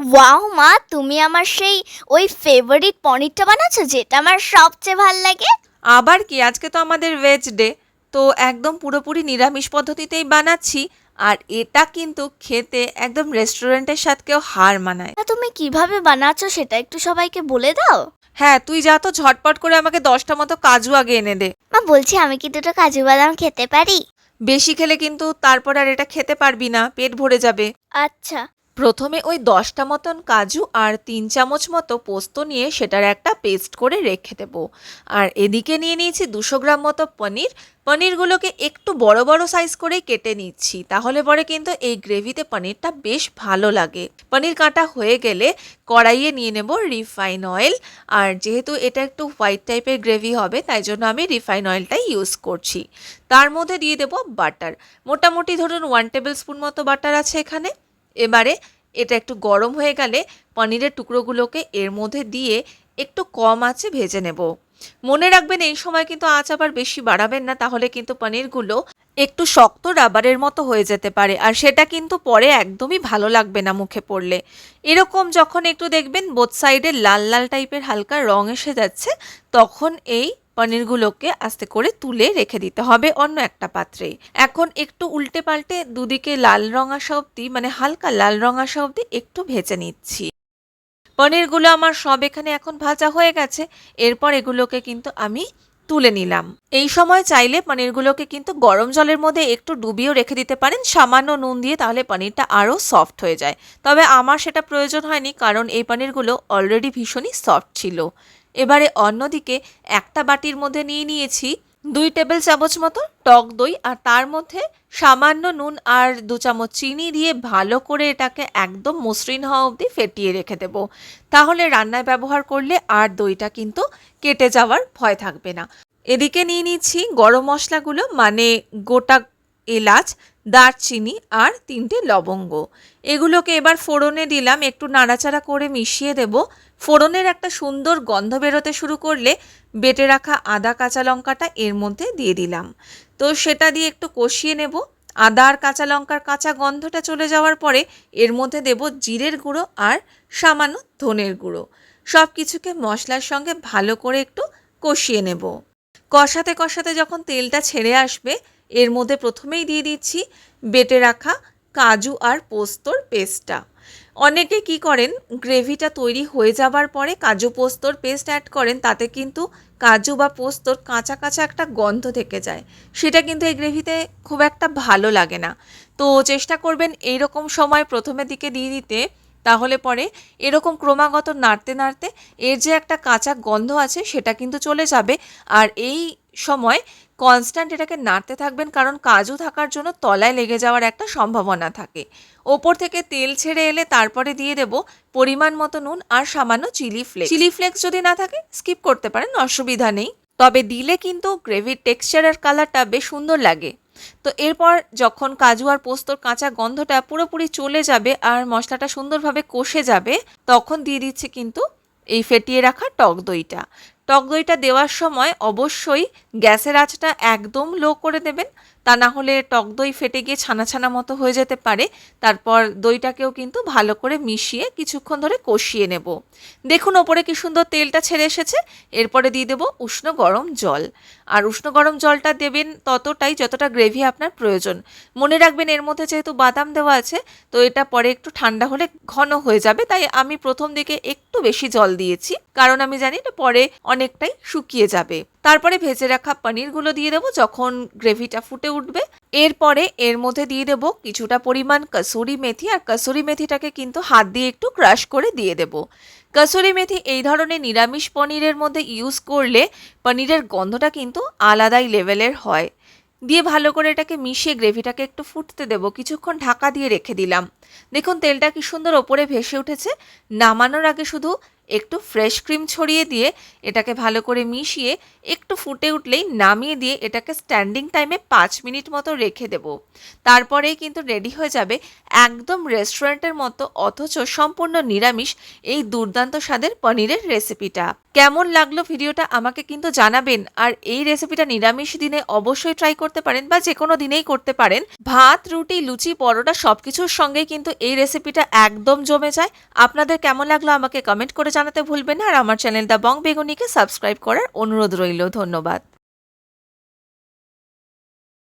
Wow মা তুমি আমার সেই ওই ফেভারিট পনিরটা বানাচ্ছো যেটা আমার সবচেয়ে ভালো লাগে? আবার কি? আজকে তো আমাদের ভেজ ডে তো একদম পুরোপুরি নিরামিষ পদ্ধতিতেই বানাচ্ছি। আর এটা কিন্তু খেতে একদম রেস্টুরেন্টের সাথেও হার মানায়। তা তুমি কীভাবে বানাচ্ছো সেটা একটু সবাইকে বলে দাও। হ্যাঁ তুই যা তো ঝটপট করে আমাকে দশটা মতো কাজু আগে এনে দে। মা বলছি আমি কি দুটো কাজু বাদাম খেতে পারি? বেশি খেলে কিন্তু তারপর আর এটা খেতে পারবি না পেট ভরে যাবে। আচ্ছা প্রথমে ওই দশটা মতন কাজু আর তিন চামচ মতো পোস্ত নিয়ে সেটার একটা পেস্ট করে রেখে দেবো। আর এদিকে নিয়ে নিয়েছি দুশো গ্রাম মতো পনির। পনিরগুলোকে একটু বড় বড় সাইজ করেই কেটে নিচ্ছি, তাহলে পরে কিন্তু এই গ্রেভিতে পনিরটা বেশ ভালো লাগে। পনির কাটা হয়ে গেলে কড়াইয়ে নিয়ে নেব রিফাইন অয়েল। আর যেহেতু এটা একটু হোয়াইট টাইপের গ্রেভি হবে, তাই জন্য আমি রিফাইন অয়েলটাই ইউজ করছি। তার মধ্যে দিয়ে দেবো বাটার। মোটামুটি ধরুন ওয়ান টেবিল স্পুন মতো বাটার আছে এখানে। এবারে এটা একটু গরম হয়ে গেলে পনিরের টুকরোগুলোকে এর মধ্যে দিয়ে একটু কম আঁচে ভেজে নেব। মনে রাখবেন এই সময় কিন্তু আঁচ আবার বেশি বাড়াবেন না, তাহলে কিন্তু পনিরগুলো একটু শক্ত রাবারের মতো হয়ে যেতে পারে আর সেটা কিন্তু পরে একদমই ভালো লাগবে না মুখে পড়লে। এরকম যখন একটু দেখবেন বোথ সাইডে লাল লাল টাইপের হালকা রং এসে যাচ্ছে, তখন এই পনিরগুলোকে আস্তে করে তুলে রেখে দিতে হবে অন্য একটা পাত্রে। এখন একটু উল্টে পাল্টে দুদিকে লাল রং আসা অবধি মানে হালকা লাল রং আসা অবধি একটু ভেজে নিচ্ছি। পনিরগুলো আমার সব এখানে এখন ভাজা হয়ে গেছে, এরপর এগুলোকে কিন্তু আমি তুলে নিলাম। এই সময় চাইলে পনিরগুলোকে কিন্তু গরম জলের মধ্যে একটু ডুবিয়েও রেখে দিতে পারেন, সামান্য নুন দিয়ে তাহলে পনিরটা আরও সফট হয়ে যায়। তবে আমার সেটা প্রয়োজন হয়নি, কারণ এই পনিরগুলো অলরেডি ভীষণই সফট ছিল। এবারে অন্যদিকে একটা বাটির মধ্যে নিয়ে নিয়েছি দুই টেবিল চামচ মতো টক দই আর তার মধ্যে সামান্য নুন আর দু চামচ চিনি দিয়ে ভালো করে এটাকে একদম মসৃণ হওয়া অবধি ফেটিয়ে রেখে দেবো। তাহলে রান্নায় ব্যবহার করলে আর দইটা কিন্তু কেটে যাওয়ার ভয় থাকবে না। এদিকে নিয়ে নিচ্ছি গরম মশলাগুলো মানে গোটা এলাচ দারচিনি আর তিনটে লবঙ্গ। এগুলোকে এবার ফোড়নে দিলাম, একটু নাড়াচাড়া করে মিশিয়ে দেব। ফোড়নের একটা সুন্দর গন্ধ বেরোতে শুরু করলে বেটে রাখা আদা, কাঁচা লঙ্কাটা এর মধ্যে দিয়ে দিলাম। তো সেটা দিয়ে একটু কষিয়ে নেব। আদা আর কাঁচা লঙ্কার কাঁচা গন্ধটা চলে যাওয়ার পরে এর মধ্যে দেব জিরের গুঁড়ো আর সামান্য ধনের গুঁড়ো। সব কিছুকে মশলার সঙ্গে ভালো করে একটু কষিয়ে নেব। কষাতে কষাতে যখন তেলটা ছেড়ে আসবে এর মধ্যে প্রথমেই দিয়ে দিচ্ছি বেটে রাখা কাজু আর পোস্তর পেস্টটা। অনেকে কি করেন, গ্রেভিটা তৈরি হয়ে যাবার পরে কাজু পোস্তর পেস্ট অ্যাড করেন, তাতে কিন্তু কাজু বা পোস্তর কাঁচা কাঁচা একটা গন্ধ থেকে যায়। সেটা কিন্তু এই গ্রেভিতে খুব একটা ভালো লাগে না। তো চেষ্টা করবেন এই রকম সময় প্রথমের দিকে দিয়ে দিতে, তাহলে পরে এরকম ক্রমাগত নাড়তে নাড়তে এর যে একটা কাঁচা গন্ধ আছে সেটা কিন্তু চলে যাবে। আর এই সময় কনস্ট্যান্ট এটাকে নাড়তে থাকবেন কারণ কাজু থাকার জন্য তলায় লেগে যাওয়ার একটা সম্ভাবনা থাকে। ওপর থেকে তেল ছেড়ে এলে তারপরে দিয়ে দেব পরিমাণ মতো নুন আর সামান্য চিলি ফ্লেক্স। চিলি ফ্লেক্স যদি না থাকে, স্কিপ করতে পারেন, অসুবিধা নেই। তবে দিলে কিন্তু গ্রেভির টেক্সচার আর কালারটা বেশ সুন্দর লাগে। তো এরপর যখন কাজু আর পোস্তর কাঁচা গন্ধটা পুরোপুরি চলে যাবে আর মশলাটা সুন্দরভাবে কষে যাবে, তখন দিয়ে দিচ্ছে কিন্তু এই ফেটিয়ে রাখা টক দইটা। টক দইটা দেওয়ার সময় অবশ্যই গ্যাসের আঁচটা একদম লো করে দেবেন। তা না হলে টক দই ফেটে গিয়ে ছানা ছানা মতো হয়ে যেতে পারে। তারপর দইটাকেও কিন্তু ভালো করে মিশিয়ে কিছুক্ষণ ধরে কষিয়ে নেব। দেখুন ওপরে কি সুন্দর তেলটা ছেড়ে এসেছে। এরপরে দিয়ে দেবো উষ্ণ গরম জল। আর উষ্ণ গরম জলটা দেবেন ততটাই যতটা গ্রেভি আপনার প্রয়োজন। মনে রাখবেন এর মধ্যে যেহেতু বাদাম দেওয়া আছে, তো এটা পরে একটু ঠান্ডা হলে ঘন হয়ে যাবে। তাই আমি প্রথম দিকে একটু বেশি জল দিয়েছি। কারণ আমি জানি এটা পরে অনেকটাই শুকিয়ে যাবে। তারপরে ভেজে রাখা পনিরগুলো দিয়ে দেবো। যখন গ্রেভিটা ফুটে উঠবে। এরপরে এর মধ্যে দিয়ে দেবো কিছুটা পরিমাণ কসুরি মেথি আর কসুরি মেথিটাকে কিন্তু হাত দিয়ে একটু ক্রাশ করে দিয়ে দেবো। কসুরি মেথি এই ধরনের নিরামিষ পনিরের মধ্যে ইউজ করলে পনিরের গন্ধটা কিন্তু আলাদাই লেভেলের হয়। দিয়ে ভালো করে এটাকে মিশিয়ে গ্রেভিটাকে একটু ফুটতে দেবো। কিছুক্ষণ ঢাকা দিয়ে রেখে দিলাম। দেখুন, তেলটা কি সুন্দর ওপরে ভেসে উঠেছে। নামানোর আগে শুধু একটু ফ্রেশ ক্রিম ছড়িয়ে দিয়ে এটাকে ভালো করে মিশিয়ে একটু ফুটে উঠলেই নামিয়ে দিয়ে এটাকে স্ট্যান্ডিং টাইমে পাঁচ মিনিট মতো রেখে দেব। তারপরেই কিন্তু রেডি হয়ে যাবে একদম রেস্টুরেন্টের মতো, অথচ সম্পূর্ণ নিরামিষ এই দুর্দান্ত স্বাদের পনিরের রেসিপিটা কেমন লাগল ভিডিওটা আমাকে কিন্তু জানাবেন, আর এই রেসিপিটা নিরামিষ দিনে অবশ্যই ট্রাই করতে পারেন বা যে কোনো দিনেই করতে পারেন। ভাত, রুটি, লুচি, পরোটা সব কিছুর সঙ্গেই কিন্তু এই রেসিপিটা একদম জমে যায়। আপনাদের কেমন লাগল আমাকে কমেন্ট করে জানাতে ভুলবেন না। আর আমার চ্যানেল দ্য বং বেগুনিকে সাবস্ক্রাইব করার অনুরোধ রইল। ধন্যবাদ।